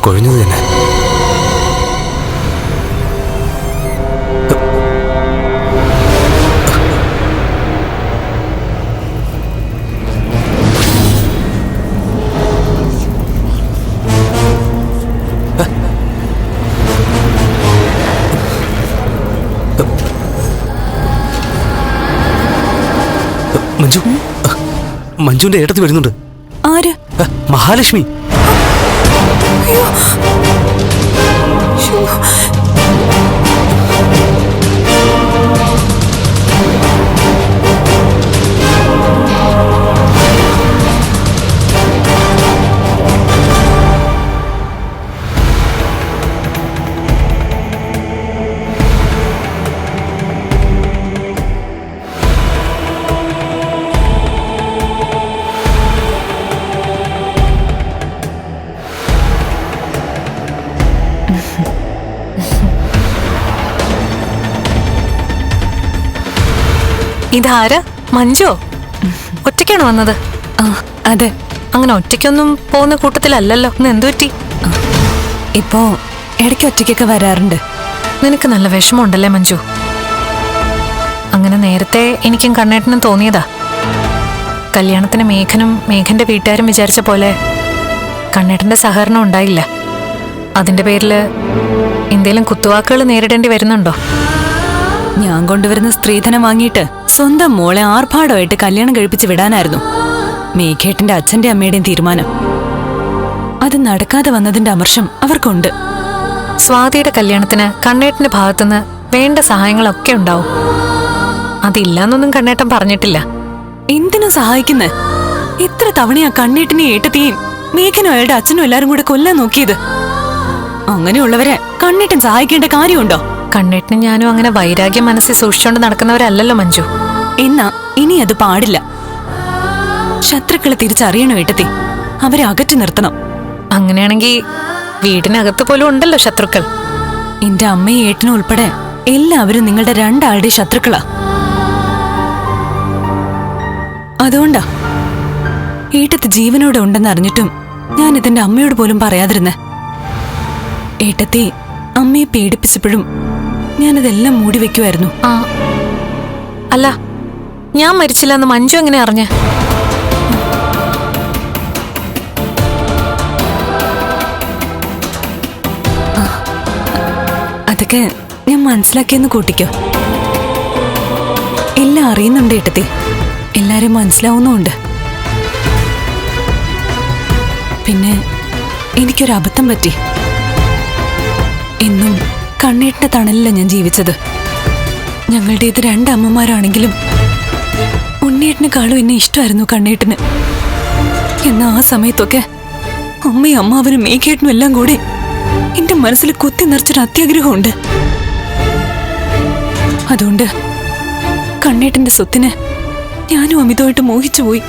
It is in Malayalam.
കൊഴിഞ്ഞത് തന്നെ. മഞ്ജു? മഞ്ജുവിന്റെ ഏട്ടത്തി വരുന്നുണ്ട്. ആര്? മഹാലക്ഷ്മി. ഇതാരാ? മഞ്ജോ? ഒറ്റയ്ക്കാണ് വന്നത്? ആ അതെ. അങ്ങനെ ഒറ്റയ്ക്കൊന്നും പോകുന്ന കൂട്ടത്തിലല്ലല്ലോ. ഇന്ന് എന്തു പറ്റി? ഇപ്പോ ഇടയ്ക്ക് ഒറ്റയ്ക്കൊക്കെ വരാറുണ്ട്. നിനക്ക് നല്ല വിഷമമുണ്ടല്ലേ മഞ്ജു? അങ്ങനെ നേരത്തെ എനിക്കും കണ്ണേട്ടനും തോന്നിയതാ. കല്യാണത്തിന് മേഘനും മേഘന്റെ വീട്ടുകാരും വിചാരിച്ച പോലെ കണ്ണേട്ടന്റെ സഹകരണം ഉണ്ടായില്ല. അതിന്റെ പേരിൽ എന്തേലും കുത്തുവാക്കുകൾ നേരിടേണ്ടി വരുന്നുണ്ടോ? ഞാൻ കൊണ്ടുവരുന്ന സ്ത്രീധനം വാങ്ങിയിട്ട് സ്വന്തം മോളെ ആർഭാടമായിട്ട് കല്യാണം കഴിപ്പിച്ച് വിടാനായിരുന്നു. മേഘേട്ടന്റെ അച്ഛന്റെ അമ്മയുടെയും തീരുമാനം. അത് നടക്കാതെ വന്നതിന്റെ അമർഷം അവർക്കുണ്ട്. സ്വാതിയുടെ കല്യാണത്തിന് കണ്ണേട്ടന്റെ ഭാഗത്തുനിന്ന് വേണ്ട സഹായങ്ങളൊക്കെ ഉണ്ടാവും. അതില്ലാന്നൊന്നും കണ്ണേട്ടൻ പറഞ്ഞിട്ടില്ല. എന്തിനു സഹായിക്കുന്നെ? ഇത്ര തവണയാ കണ്ണേട്ടിനെ ഏട്ടത്തെയും മേഘനും അയാളുടെ അച്ഛനും എല്ലാരും കൂടെ കൊല്ലാൻ നോക്കിയത്? അങ്ങനെയുള്ളവരെ കണ്ണേട്ടൻ സഹായിക്കേണ്ട കാര്യമുണ്ടോ? കണ്ണേട്ടനും ഞാനും അങ്ങനെ വൈരാഗ്യ മനസ്സിൽ സൂക്ഷിച്ചുകൊണ്ട് നടക്കുന്നവരല്ലല്ലോ മഞ്ജു. എന്നാ ഇനി അത് പാടില്ല. ശത്രുക്കളെ തിരിച്ചറിയണം ഏട്ടത്തി? അവരെ അകറ്റി നിർത്തണം. അങ്ങനെയാണെങ്കിൽ വീടിനകത്ത് പോലും ഉണ്ടല്ലോ ശത്രുക്കൾ. എന്റെ അമ്മയും ഏട്ടനും ഉൾപ്പെടെ എല്ലാവരും നിങ്ങളുടെ രണ്ടാളുടെ ശത്രുക്കളാ. അതുകൊണ്ടാ. ഏട്ടത്ത് ജീവനോടെ ഉണ്ടെന്ന് അറിഞ്ഞിട്ടും ഞാൻ ഇതിന്റെ അമ്മയോട് പോലും പറയാതിരുന്നെ. ഏട്ടത്തി അമ്മയെ പേടിപ്പിച്ചപ്പോഴും ഞാനതെല്ലാം മൂടി വെക്കുമായിരുന്നു ആ അല്ല ഞാൻ മരിച്ചില്ലെന്ന് മഞ്ജു എങ്ങനെ അറിഞ്ഞ? അതൊക്കെ ഞാൻ മനസ്സിലാക്കിയെന്ന് കൂട്ടിക്കോ. എല്ലാം അറിയുന്നുണ്ട് ഏട്ടത്തി. എല്ലാരും മനസ്സിലാവുന്നുമുണ്ട്. പിന്നെ എനിക്കൊരു അബദ്ധം പറ്റി. എന്നും കണ്ണീട്ടിന്റെ തണലില്ല ഞാൻ ജീവിച്ചത്. ഞങ്ങളുടെ ഇത് രണ്ട് അമ്മമാരാണെങ്കിലും ഉണ്ണിയേട്ടനെക്കാളും എന്നെ ഇഷ്ടമായിരുന്നു കണ്ണേട്ടന്. എന്നാ ആ സമയത്തൊക്കെ അമ്മയും അമ്മാവനും മേഘേട്ടനും എല്ലാം കൂടെ എന്റെ മനസ്സിൽ കുത്തി നിറച്ചൊരു അത്യാഗ്രഹമുണ്ട്. അതുകൊണ്ട് കണ്ണേട്ടന്റെ സ്വത്തിന് ഞാനും അമിതമായിട്ട് മോഹിച്ചു പോയി